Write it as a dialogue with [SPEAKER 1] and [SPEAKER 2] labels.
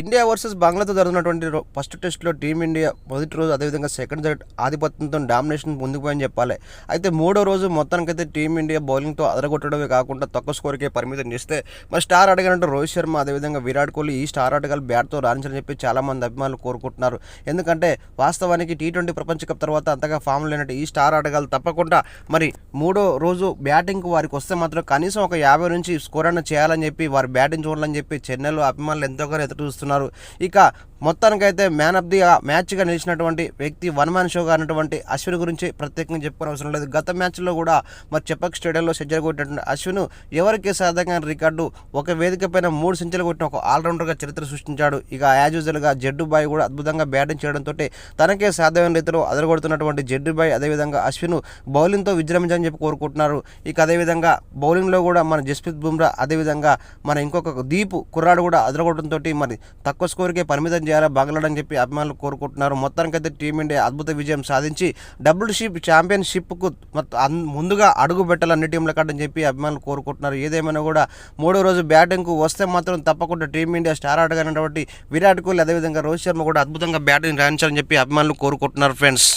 [SPEAKER 1] India versus బంగ్లాతో జరుగుతున్నటువంటి first టెస్ట్లో team India మొదటి రోజు అదేవిధంగా సెకండ్ సెట్ ఆధిపత్యంతో డామినేషన్ ముందుకు పోయని చెప్పాలి. అయితే మూడో రోజు మొత్తానికైతే టీమిండియా బౌలింగ్తో అదరగొట్టడమే కాకుండా తక్కువ స్కోర్కే పరిమితం చేస్తే మరి స్టార్ ఆటగానంటే రోహిత్ శర్మ అదేవిధంగా విరాట్ కోహ్లీ ఈ స్టార్ ఆటగాళ్ళు బ్యాట్తో రాణించాలని చెప్పి చాలామంది అభిమానులు కోరుకుంటున్నారు. ఎందుకంటే వాస్తవానికి టీ ట్వంటీ ప్రపంచ కప్ తర్వాత అంతగా ఫామ్ లేనట్టు ఈ స్టార్ ఆటగాళ్ళు తప్పకుండా మరి మూడో రోజు బ్యాటింగ్ వారికి వస్తే మాత్రం కనీసం ఒక యాభై నుంచి స్కోర్ అన్న చేయాలని చెప్పి వారి బ్యాటింగ్ చూడాలని చెప్పి చెన్నైలో అభిమానులు ఎంతోగానో ఎదురు చూస్తున్నారు ఇక మొత్తానికైతే మ్యాన్ ఆఫ్ ది మ్యాచ్గా నిలిచినటువంటి వ్యక్తి వన్ మ్యాన్ షోగా అన్నటువంటి అశ్విన్ గురించి ప్రత్యేకంగా చెప్పుకునే అవసరం లేదు. గత మ్యాచ్లో కూడా మరి చెప్పక్ స్టేడియంలో సెంచరీ కొట్టినటువంటి అశ్విన్ ఎవరికి సాధకమైన రికార్డు ఒక వేదిక పైన మూడు సెంచరీలు కొట్టిన ఒక ఆల్రౌండర్గా చరిత్ర సృష్టించాడు. ఇక యాజ్ యూజువల్గా జడ్డు బాయ్ కూడా అద్భుతంగా బ్యాటింగ్ చేయడంతో తనకే సాధ్యమైన రీతిలో అదరగొడుతున్నటువంటి జడ్డు బాయ్ అదేవిధంగా అశ్విన్ బౌలింగ్తో విజృంభించాలని చెప్పి కోరుకుంటున్నారు. ఇక అదేవిధంగా బౌలింగ్లో కూడా మన జస్ప్రీత్ బుమ్రా అదేవిధంగా మన ఇంకొక దీపు కుర్రాడు కూడా అదరగొట్టడంతో మరి తక్కువ స్కోర్కే పరిమితం చేయాలా బంగ్లాడ్ చెప్పి అభిమానులు కోరుకుంటున్నారు. మొత్తానికైతే టీమిండియా అద్భుత విజయం సాధించి డబ్ల్యూషిప్ ఛాంపియన్షిప్కు మొత్తం ముందుగా అడుగు పెట్టాలి అన్ని టీంల కంటే చెప్పి అభిమానులు కోరుకుంటున్నారు. ఏదేమైనా కూడా మూడో రోజు బ్యాటింగ్కు వస్తే మాత్రం తప్పకుండా టీమిండియా స్టార్ ఆటగానటువంటి విరాట్ కోహ్లీ అదేవిధంగా రోహిత్ శర్మ కూడా అద్భుతంగా బ్యాటింగ్ రాణించాలని చెప్పి అభిమానులు కోరుకుంటున్నారు ఫ్రెండ్స్.